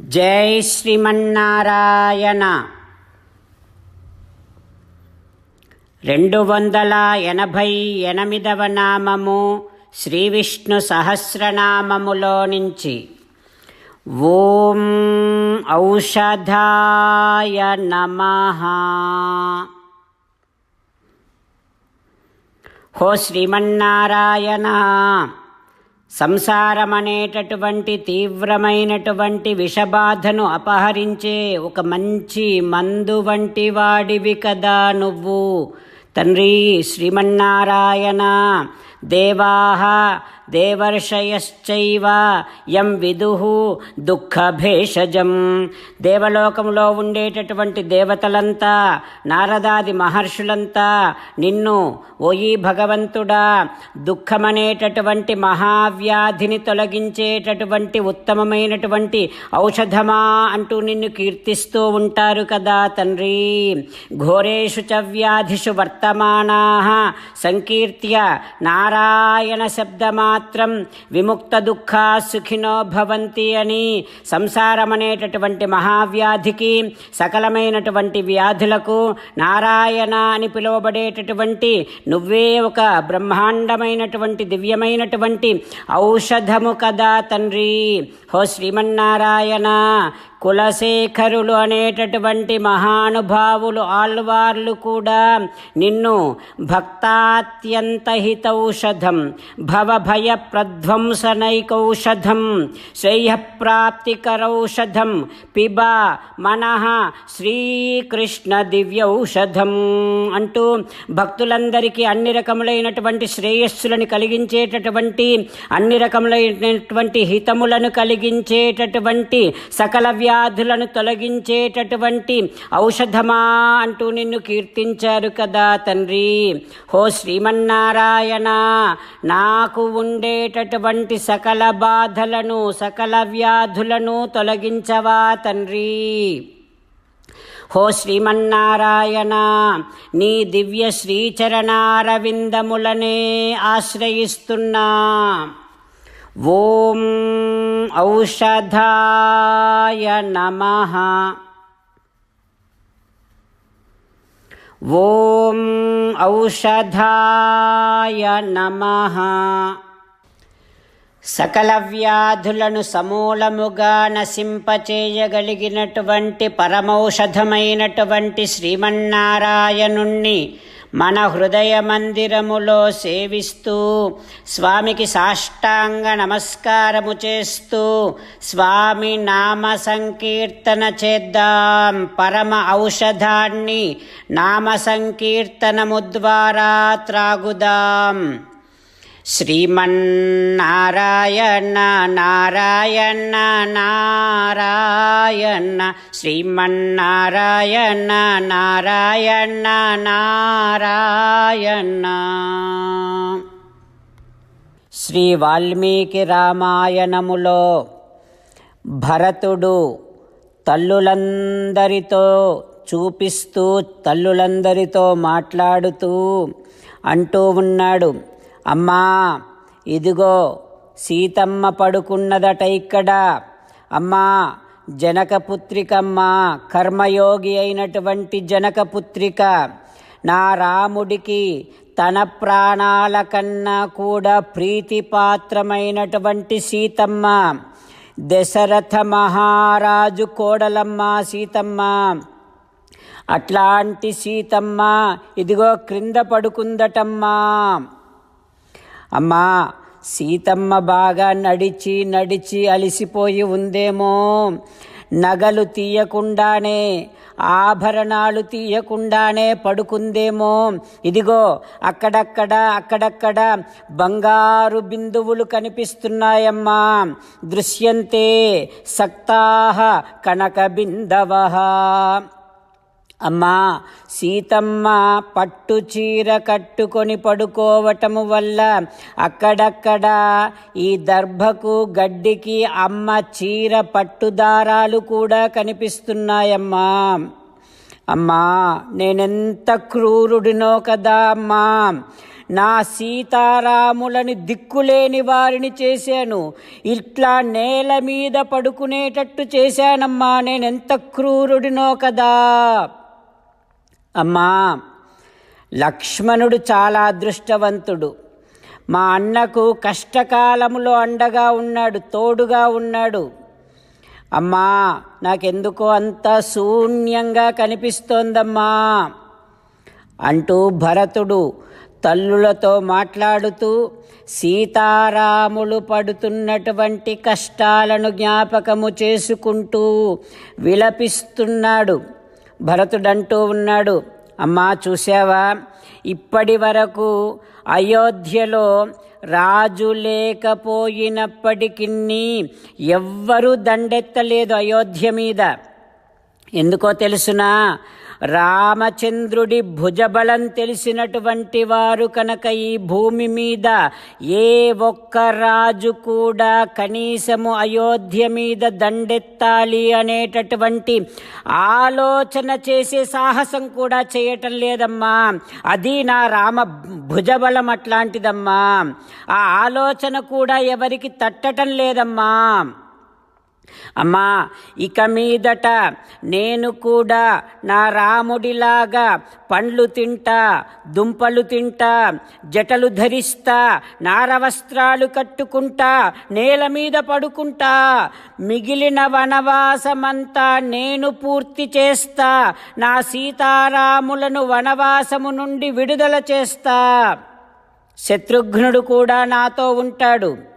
జై శ్రీమన్నారాయణ. రెండు వందల ఎనభై ఎనిమిదవ నామము శ్రీ విష్ణు సహస్రనామములో నుంచి ఓం ఔషధాయ నమ. హో శ్రీమన్నారాయణ. సంసారమనేటటువంటి తీవ్రమైనటువంటి విషబాధను అపహరించే ఒక మంచి మందు వంటి వాడివి కదా నువ్వు. తండ్రి శ్రీమన్నారాయణ దేవాహ దేవర్షయశ్చైవ యం దుఃఖ దుఃఖభేషజం. దేవలోకంలో ఉండేటటువంటి దేవతలంతా నారదాది మహర్షులంతా నిన్ను ఓయి భగవంతుడా దుఃఖమనేటటువంటి మహావ్యాధిని తొలగించేటటువంటి ఉత్తమమైనటువంటి ఔషధమా అంటూ నిన్ను కీర్తిస్తూ ఉంటారు కదా తండ్రి. ఘోరేషు చ వ్యాధిషు వర్తమానా సంకీర్త్య నారాయణ శబ్దమాత్రం విముక్త దుఃఖా సుఖినో భవంతి అని సంసారమనేటటువంటి మహావ్యాధికి సకలమైనటువంటి వ్యాధులకు నారాయణ అని పిలువబడేటటువంటి నువ్వే ఒక బ్రహ్మాండమైనటువంటి దివ్యమైనటువంటి ఔషధము కదా తండ్రి. హో శ్రీమన్నారాయణ కులశేఖరులు అనేటటువంటి మహానుభావులు ఆళ్వార్లు కూడా నిన్ను భక్తాత్యంత హితౌషధం భవభయ ప్రధ్వంసనైకౌషధం శ్రేయప్రాప్తికరౌషధం పిబ మనః శ్రీకృష్ణ దివ్యౌషధం అంటూ భక్తులందరికీ అన్ని రకములైనటువంటి శ్రేయస్సులను కలిగించేటటువంటి అన్ని రకములైనటువంటి హితములను కలిగించేటటువంటి సకల వ్యాధులను తొలగించేటటువంటి ఔషధమా అంటూ నిన్ను కీర్తించారు కదా తండ్రి. హో శ్రీమన్నారాయణ నాకు ఉండేటటువంటి సకల బాధలను సకల వ్యాధులను తొలగించవా తండ్రి. హో శ్రీమన్నారాయణ నీ దివ్య శ్రీచరణారవిందములనే ఆశ్రయిస్తున్నా. ఓం ఔషధాయ నమః. ఓం ఔషధాయ నమః. సకల వ్యాధులను సమూలముగా నశింపచేయగలిగినటువంటి పరమౌషధమైనటువంటి శ్రీమన్నారాయణుణ్ణి మన హృదయ మందిరములో సేవిస్తూ స్వామికి సాష్టాంగ నమస్కారము చేస్తూ స్వామి నామ సంకీర్తన చేద్దాం పరమ ఔషధాన్ని నామ సంకీర్తనము ద్వారా త్రాగుదాం. శ్రీమన్నారాయణ నారాయణ నారాయణ శ్రీమన్నారాయణ నారాయణ నారాయణ. శ్రీ వాల్మీకి రామాయణములో భరతుడు తల్లులందరితో చూపిస్తూ తల్లులందరితో మాట్లాడుతూ అంటూ ఉన్నాడు. అమ్మా ఇదిగో సీతమ్మ పడుకున్నదట ఇక్కడ. అమ్మా జనకపుత్రికమ్మ కర్మయోగి అయినటువంటి జనకపుత్రిక నా రాముడికి తన ప్రాణాల కన్నా కూడా ప్రీతిపాత్రమైనటువంటి సీతమ్మ దశరథ మహారాజు కోడలమ్మ సీతమ్మ. అట్లాంటి సీతమ్మ ఇదిగో క్రింద పడుకుందటమ్మా. అమ్మా సీతమ్మ బాగా నడిచి నడిచి అలిసిపోయి ఉందేమో. నగలు తీయకుండానే ఆభరణాలు తీయకుండానే పడుకుందేమో. ఇదిగో అక్కడక్కడ అక్కడక్కడ బంగారు బిందువులు కనిపిస్తున్నాయమ్మా. దృశ్యంతే సక్తాహ కనక బిందవ అమ్మా సీతమ్మ పట్టు చీర కట్టుకొని పడుకోవటము వల్ల అక్కడక్కడ ఈ దర్భకు గడ్డికి అమ్మ చీర పట్టుదారాలు కూడా కనిపిస్తున్నాయమ్మా. అమ్మా నేనెంత క్రూరుడినో కదా అమ్మా. నా సీతారాములని దిక్కులేని వారిని చేశాను. ఇట్లా నేల మీద పడుకునేటట్టు చేశానమ్మా. నేనెంత క్రూరుడినో కదా. అమ్మా లక్ష్మణుడు చాలా అదృష్టవంతుడు. మా అన్నకు కష్టకాలములో అండగా ఉన్నాడు తోడుగా ఉన్నాడు. అమ్మా నాకెందుకో అంత శూన్యంగా కనిపిస్తోందమ్మా అంటూ భరతుడు తల్లులతో మాట్లాడుతూ సీతారాములు పడుతున్నటువంటి కష్టాలను జ్ఞాపకము చేసుకుంటూ విలపిస్తున్నాడు. భరతుడంటూ ఉన్నాడు అమ్మా చూసావా ఇప్పటి వరకు అయోధ్యలో రాజు లేకపోయినప్పటికీ ఎవ్వరూ దండెత్తలేదు అయోధ్య మీద. ఎందుకో తెలుసునా? రామచంద్రుడి భుజబలం తెలిసినటువంటి వారు కనుక ఈ భూమి మీద ఏ ఒక్క రాజు కూడా కనీసము అయోధ్య మీద దండెత్తాలి అనేటటువంటి ఆలోచన చేసే సాహసం కూడా చేయటం లేదమ్మా. అది నా రామ భుజబలం అట్లాంటిదమ్మా. ఆ ఆలోచన కూడా ఎవరికి తట్టటం లేదమ్మా. అమ్మా ఇక మీదట నేను కూడా నా రాముడిలాగా పండ్లు తింటా దుంపలు తింటా జటలు ధరిస్తా నారవస్త్రాలు కట్టుకుంటా నేల మీద పడుకుంటా మిగిలిన వనవాసమంతా నేను పూర్తి చేస్తా నా సీతారాములను వనవాసము నుండి విడుదల చేస్తా. శత్రుఘ్నుడు కూడా నాతో ఉంటాడు.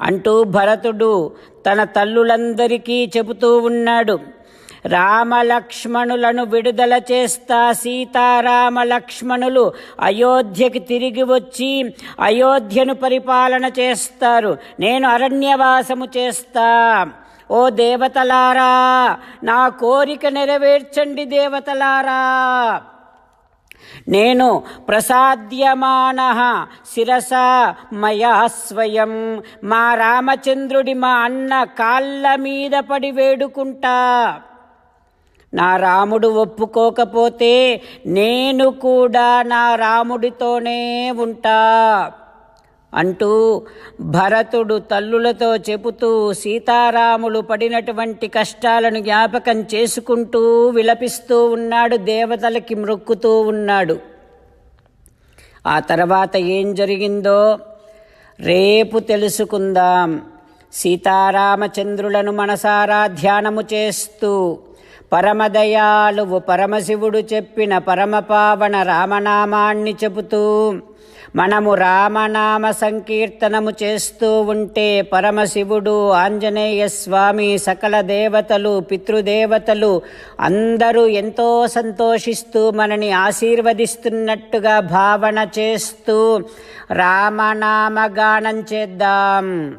అంటూ భరతుడు తన తల్లులందరికీ చెబుతూ ఉన్నాడు. రామలక్ష్మణులను విడుదల చేస్తా సీతారామ లక్ష్మణులు అయోధ్యకి తిరిగి వచ్చి అయోధ్యను పరిపాలన చేస్తారు. నేను అరణ్యవాసము చేస్తా. ఓ దేవతలారా నా కోరిక నెరవేర్చండి దేవతలారా. నేను ప్రసాద్యమాన శిరస మయా స్వయం. మా రామచంద్రుడి మా అన్న కాళ్ళ మీద పడి వేడుకుంటా. నా రాముడు ఒప్పుకోకపోతే నేను కూడా నా రాముడితోనే ఉంటా. అంటూ భరతుడు తల్లులతో చెబుతూ సీతారాములు పడినటువంటి కష్టాలను జ్ఞాపకం చేసుకుంటూ విలపిస్తూ ఉన్నాడు దేవతలకి మ్రొక్కుతూ ఉన్నాడు. ఆ తర్వాత ఏం జరిగిందో రేపు తెలుసుకుందాం. సీతారామచంద్రులను మనసారా ధ్యానము చేస్తూ పరమదయాలువు పరమశివుడు చెప్పిన పరమపావన రామనామాన్ని చెబుతూ మనము రామనామ సంకీర్తనము చేస్తూ ఉంటే పరమశివుడు ఆంజనేయ స్వామి సకల దేవతలు పితృదేవతలు అందరూ ఎంతో సంతోషిస్తూ మనని ఆశీర్వదిస్తున్నట్టుగా భావన చేస్తూ రామనామగానం చేద్దాం.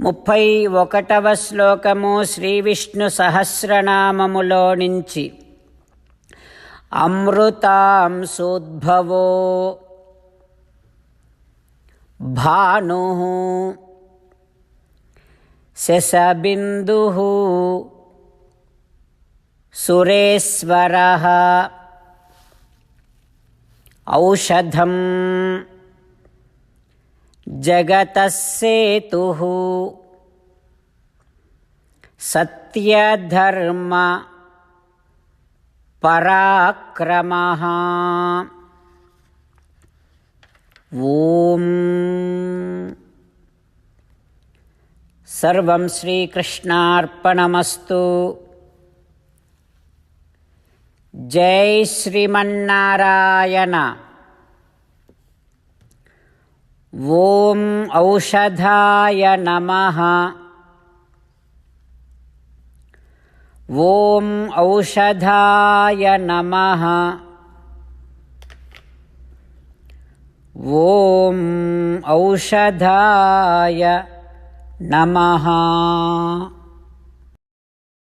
ముప్పై ఒకటవ శ్లోకము శ్రీ విష్ణు సహస్రనామములో నుంచి. అమృతాంశోద్భవో భాను శశబిందు సురేశ్వర ఔషధం जगतः सेतुः सत्यधर्म पराक्रमः। ॐ। सर्वं श्रीकृष्णार्पणमस्तु। जय श्रीमन्नारायण। ॐ औषधाय नमः। ॐ औषधाय नमः। ॐ औषधाय नमः।